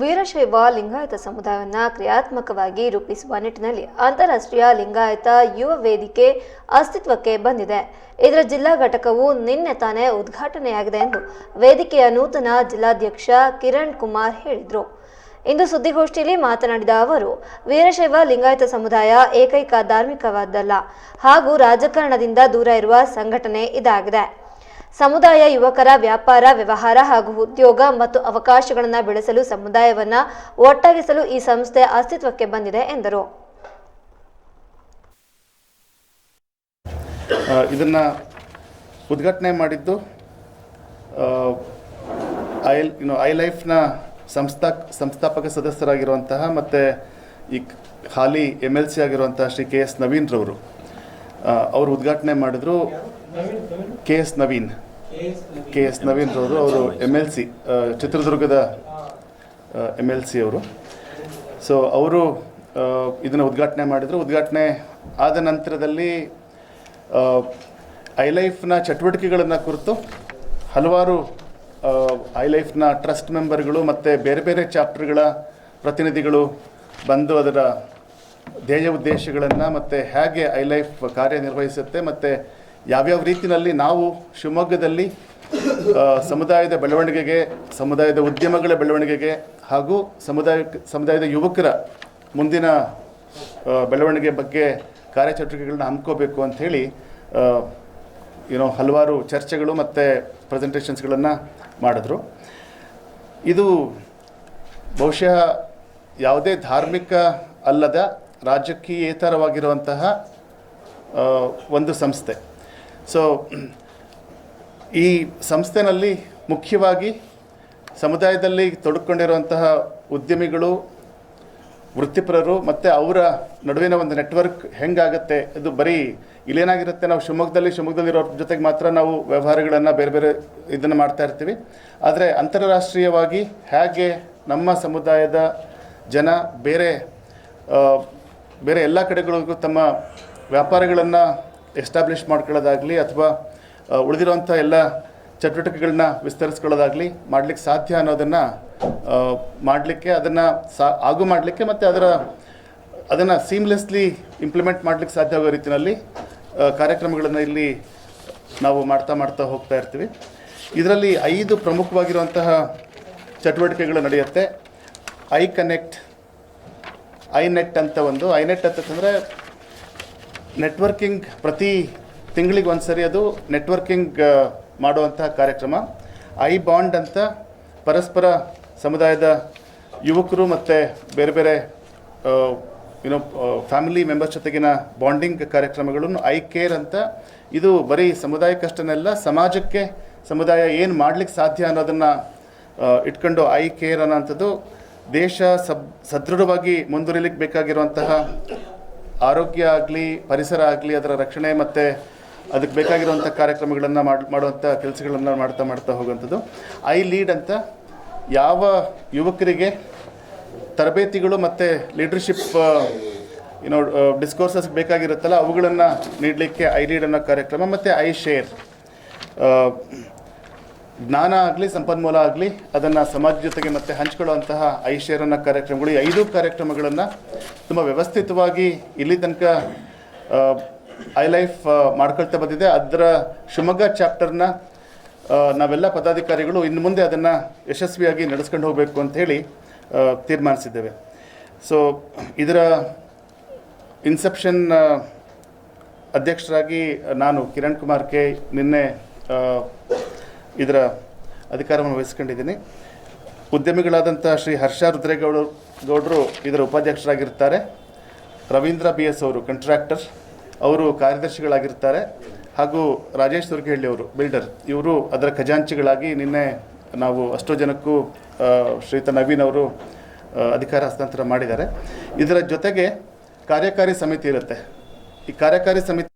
ವೀರಶೈವ ಲಿಂಗಾಯತ ಸಮುದಾಯವನ್ನು ಕ್ರಿಯಾತ್ಮಕವಾಗಿ ರೂಪಿಸುವ ನಿಟ್ಟಿನಲ್ಲಿ ಅಂತಾರಾಷ್ಟ್ರೀಯ ಲಿಂಗಾಯತ ಯುವ ವೇದಿಕೆ ಅಸ್ತಿತ್ವಕ್ಕೆ ಬಂದಿದೆ. ಇದರ ಜಿಲ್ಲಾ ಘಟಕವು ನಿನ್ನೆ ತಾನೇ ಉದ್ಘಾಟನೆಯಾಗಿದೆ ಎಂದು ವೇದಿಕೆಯ ನೂತನ ಜಿಲ್ಲಾಧ್ಯಕ್ಷ ಕಿರಣ್ ಕುಮಾರ್ ಹೇಳಿದರು. ಇಂದು ಸುದ್ದಿಗೋಷ್ಠಿಯಲ್ಲಿ ಮಾತನಾಡಿದ ಅವರು ವೀರಶೈವ ಲಿಂಗಾಯತ ಸಮುದಾಯ ಏಕೈಕ ಧಾರ್ಮಿಕವಾದಲ್ಲ ಹಾಗೂ ರಾಜಕಾರಣದಿಂದ ದೂರ ಇರುವ ಸಂಘಟನೆ ಇದಾಗಿದೆ. ಸಮುದಾಯ ಯುವಕರ ವ್ಯಾಪಾರ, ವ್ಯವಹಾರ ಹಾಗೂ ಉದ್ಯೋಗ ಮತ್ತು ಅವಕಾಶಗಳನ್ನು ಬೆಳೆಸಲು ಸಮುದಾಯವನ್ನು ಒಟ್ಟಾಗಿಸಲು ಈ ಸಂಸ್ಥೆ ಅಸ್ತಿತ್ವಕ್ಕೆ ಬಂದಿದೆ ಎಂದರು. ಇದನ್ನು ಉದ್ಘಾಟನೆ ಮಾಡಿದ್ದು ಐ ನೋ ಐ ಲೈಫ್ನ ಸಂಸ್ಥಾ, ಸಂಸ್ಥಾಪಕ ಸದಸ್ಯರಾಗಿರುವಂತಹ ಮತ್ತು ಈ ಹಾಲಿ ಎಂ ಎಲ್ ಸಿ ಆಗಿರುವಂತಹ ಶ್ರೀ ಕೆ ಎಸ್ ನವೀನ್ ರವರು ಅವರು ಉದ್ಘಾಟನೆ ಮಾಡಿದ್ರು K S Naveen. K S Naveen ಅವರು ಅವರು ಎಂ ಎಲ್ ಸಿ ಚಿತ್ರದುರ್ಗದ ಎಂ ಎಲ್ ಸಿ ಅವರು. ಸೊ ಅವರು ಇದನ್ನು ಉದ್ಘಾಟನೆ ಮಾಡಿದರು. ಉದ್ಘಾಟನೆ ಆದ ನಂತರದಲ್ಲಿ ಐ ಲೈಫ್ನ ಚಟುವಟಿಕೆಗಳನ್ನು ಕುರಿತು ಹಲವಾರು ಐ ಲೈಫ್ನ ಟ್ರಸ್ಟ್ ಮೆಂಬರ್ಗಳು ಮತ್ತು ಬೇರೆ ಬೇರೆ ಚಾಪ್ಟರ್ಗಳ ಪ್ರತಿನಿಧಿಗಳು ಬಂದು ಅದರ ಧ್ಯೇಯ ಉದ್ದೇಶಗಳನ್ನು ಮತ್ತು ಹೇಗೆ ಐ ಲೈಫ್ ಕಾರ್ಯನಿರ್ವಹಿಸುತ್ತೆ ಮತ್ತು ಯಾವ್ಯಾವ ರೀತಿಯಲ್ಲಿ ನಾವು ಶಿವಮೊಗ್ಗದಲ್ಲಿ ಸಮುದಾಯದ ಬೆಳವಣಿಗೆಗೆ, ಸಮುದಾಯದ ಉದ್ಯಮಗಳ ಬೆಳವಣಿಗೆಗೆ ಹಾಗೂ ಸಮುದಾಯ ಸಮುದಾಯದ ಯುವಕರ ಮುಂದಿನ ಬೆಳವಣಿಗೆ ಬಗ್ಗೆ ಕಾರ್ಯಚಟುವಟಿಕೆಗಳನ್ನ ಹಮ್ಮಿಕೋಬೇಕು ಅಂಥೇಳಿ ಏನೋ ಹಲವಾರು ಚರ್ಚೆಗಳು ಮತ್ತು ಪ್ರೆಸೆಂಟೇಷನ್ಸ್ಗಳನ್ನು ಮಾಡಿದ್ರು. ಇದು ಬಹುಶಃ ಯಾವುದೇ ಧಾರ್ಮಿಕ ಅಲ್ಲದ ರಾಜಕೀಯೇತರವಾಗಿರುವಂತಹ ಒಂದು ಸಂಸ್ಥೆ. ಸೊ ಈ ಸಂಸ್ಥೆನಲ್ಲಿ ಮುಖ್ಯವಾಗಿ ಸಮುದಾಯದಲ್ಲಿ ತೊಡಕೊಂಡಿರುವಂತಹ ಉದ್ಯಮಿಗಳು, ವೃತ್ತಿಪರರು ಮತ್ತು ಅವರ ನಡುವಿನ ಒಂದು ನೆಟ್ವರ್ಕ್ ಹೆಂಗಾಗುತ್ತೆ, ಅದು ಬರೀ ಇಲ್ಲೇನಾಗಿರುತ್ತೆ, ನಾವು ಶಿವಮೊಗ್ಗದಲ್ಲಿ ಶಿವಮೊಗ್ಗದಲ್ಲಿರೋ ಜೊತೆಗೆ ಮಾತ್ರ ನಾವು ವ್ಯವಹಾರಗಳನ್ನು ಬೇರೆ ಬೇರೆ ಇದನ್ನು ಮಾಡ್ತಾ ಇರ್ತೀವಿ. ಆದರೆ ಅಂತಾರಾಷ್ಟ್ರೀಯವಾಗಿ ಹೇಗೆ ನಮ್ಮ ಸಮುದಾಯದ ಜನ ಬೇರೆ ಬೇರೆ ಎಲ್ಲ ಕಡೆಗಳಿಗೂ ತಮ್ಮ ವ್ಯಾಪಾರಗಳನ್ನು ಎಸ್ಟಾಬ್ಲಿಷ್ ಮಾಡ್ಕೊಳ್ಳೋದಾಗಲಿ ಅಥವಾ ಉಳಿದಿರುವಂಥ ಎಲ್ಲ ಚಟುವಟಿಕೆಗಳನ್ನ ವಿಸ್ತರಿಸ್ಕೊಳ್ಳೋದಾಗಲಿ ಮಾಡಲಿಕ್ಕೆ ಸಾಧ್ಯ ಅನ್ನೋದನ್ನು ಮಾಡಲಿಕ್ಕೆ ಅದನ್ನು ಸಾ, ಆಗು ಮಾಡಲಿಕ್ಕೆ ಮತ್ತು ಅದರ, ಅದನ್ನು ಸೀಮ್ಲೆಸ್ಲಿ ಇಂಪ್ಲಿಮೆಂಟ್ ಮಾಡಲಿಕ್ಕೆ ಸಾಧ್ಯ ಆಗೋ ರೀತಿಯಲ್ಲಿ ಕಾರ್ಯಕ್ರಮಗಳನ್ನು ಇಲ್ಲಿ ನಾವು ಮಾಡ್ತಾ ಮಾಡ್ತಾ ಹೋಗ್ತಾ ಇರ್ತೀವಿ. ಇದರಲ್ಲಿ ಐದು ಪ್ರಮುಖವಾಗಿರುವಂತಹ ಚಟುವಟಿಕೆಗಳು ನಡೆಯುತ್ತೆ. ಐ ಕನೆಕ್ಟ್ ಐ ನೆಟ್ ಅಂತ ಒಂದು. ಐ ನೆಟ್ ಅಂತಂದರೆ ನೆಟ್ವರ್ಕಿಂಗ್ ಪ್ರತಿ ತಿಂಗಳಿಗೆ ಒಂದು ಸರಿ ಅದು ನೆಟ್ವರ್ಕಿಂಗ್ ಮಾಡುವಂತಹ ಕಾರ್ಯಕ್ರಮ. ಐ ಬಾಂಡ್ ಅಂತ ಪರಸ್ಪರ ಸಮುದಾಯದ ಯುವಕರು ಮತ್ತು ಬೇರೆ ಬೇರೆ ಏನೋ ಫ್ಯಾಮಿಲಿ ಮೆಂಬರ್ಸ್ ಜೊತೆಗಿನ ಬಾಂಡಿಂಗ್ ಕಾರ್ಯಕ್ರಮಗಳನ್ನು ಐ ಕೇರ್ ಅಂತ. ಇದು ಬರೀ ಸಮುದಾಯಕ್ಕಷ್ಟನ್ನೆಲ್ಲ ಸಮಾಜಕ್ಕೆ, ಸಮುದಾಯ ಏನು ಮಾಡ್ಲಿಕ್ಕೆ ಸಾಧ್ಯ ಅನ್ನೋದನ್ನು ಇಟ್ಕೊಂಡು ಐ ಕೇರ್ ಅನ್ನೋಂಥದ್ದು ದೇಶ ಸಬ್, ಸದೃಢವಾಗಿ ಮುಂದುವರಿಲಿಕ್ಕೆ ಬೇಕಾಗಿರುವಂತಹ ಆರೋಗ್ಯ ಆಗಲಿ, ಪರಿಸರ ಆಗಲಿ, ಅದರ ರಕ್ಷಣೆ ಮತ್ತು ಅದಕ್ಕೆ ಬೇಕಾಗಿರುವಂಥ ಕಾರ್ಯಕ್ರಮಗಳನ್ನು ಮಾಡಿ, ಮಾಡುವಂಥ ಕೆಲಸಗಳನ್ನು ಮಾಡ್ತಾ ಮಾಡ್ತಾ ಹೋಗುವಂಥದ್ದು. ಐ ಲೀಡ್ ಅಂತ ಯಾವ ಯುವಕರಿಗೆ ತರಬೇತಿಗಳು ಮತ್ತು ಲೀಡರ್ಶಿಪ್ ಏನೋ ಡಿಸ್ಕೋರ್ಸಸ್ ಬೇಕಾಗಿರುತ್ತಲ್ಲ, ಅವುಗಳನ್ನು ನೀಡಲಿಕ್ಕೆ ಐ ಲೀಡ್ ಅನ್ನೋ ಕಾರ್ಯಕ್ರಮ ಮತ್ತು ಐ ಶೇರ್. ಜ್ಞಾನ ಆಗಲಿ, ಸಂಪನ್ಮೂಲ ಆಗಲಿ, ಅದನ್ನು ಸಮಾಜ ಜೊತೆಗೆ ಮತ್ತೆ ಹಂಚ್ಕೊಳ್ಳುವಂತಹ ಐ ಅನ್ನೋ ಕಾರ್ಯಕ್ರಮಗಳು, ಈ ಐದು ಕಾರ್ಯಕ್ರಮಗಳನ್ನು ತುಂಬ ವ್ಯವಸ್ಥಿತವಾಗಿ ಇಲ್ಲಿ ತನಕ ಐ ಲೈಫ್ ಮಾಡ್ಕೊಳ್ತಾ ಬಂದಿದೆ. ಅದರ ಶಿವಮೊಗ್ಗ ಚಾಪ್ಟರ್ನ ನಾವೆಲ್ಲ ಪದಾಧಿಕಾರಿಗಳು ಇನ್ನು ಮುಂದೆ ಅದನ್ನು ಯಶಸ್ವಿಯಾಗಿ ನಡೆಸ್ಕೊಂಡು ಹೋಗಬೇಕು ಅಂತ ಹೇಳಿ ತೀರ್ಮಾನಿಸಿದ್ದೇವೆ. ಸೊ ಇದರ ಇನ್ಸೆಪ್ಷನ್ ಅಧ್ಯಕ್ಷರಾಗಿ ನಾನು ಕಿರಣ್ ಕುಮಾರ್ ಕೆ ನಿನ್ನೆ ಇದರ ಅಧಿಕಾರವನ್ನು ವಹಿಸ್ಕೊಂಡಿದ್ದೀನಿ. ಉದ್ಯಮಿಗಳಾದಂಥ ಶ್ರೀ ಹರ್ಷ ರುದ್ರೇಗೌಡ ಗೌಡರು ಇದರ ಉಪಾಧ್ಯಕ್ಷರಾಗಿರ್ತಾರೆ. ರವೀಂದ್ರ ಬಿ ಎಸ್ ಅವರು ಕಂಟ್ರಾಕ್ಟರ್ ಅವರು ಕಾರ್ಯದರ್ಶಿಗಳಾಗಿರ್ತಾರೆ. ಹಾಗೂ ರಾಜೇಶ್ ದುರ್ಗಹಳ್ಳಿ ಅವರು ಬಿಲ್ಡರ್ ಇವರು ಅದರ ಖಜಾಂಚಿಗಳಾಗಿ ನಿನ್ನೆ ನಾವು ಅಷ್ಟೋ ಜನಕ್ಕೂ ಶ್ರೀತ ನವೀನ್ ಅವರು ಅಧಿಕಾರ ಹಸ್ತಾಂತರ ಮಾಡಿದ್ದಾರೆ. ಇದರ ಜೊತೆಗೆ ಕಾರ್ಯಕಾರಿ ಸಮಿತಿ ಇರುತ್ತೆ. ಈ ಕಾರ್ಯಕಾರಿ ಸಮಿತಿ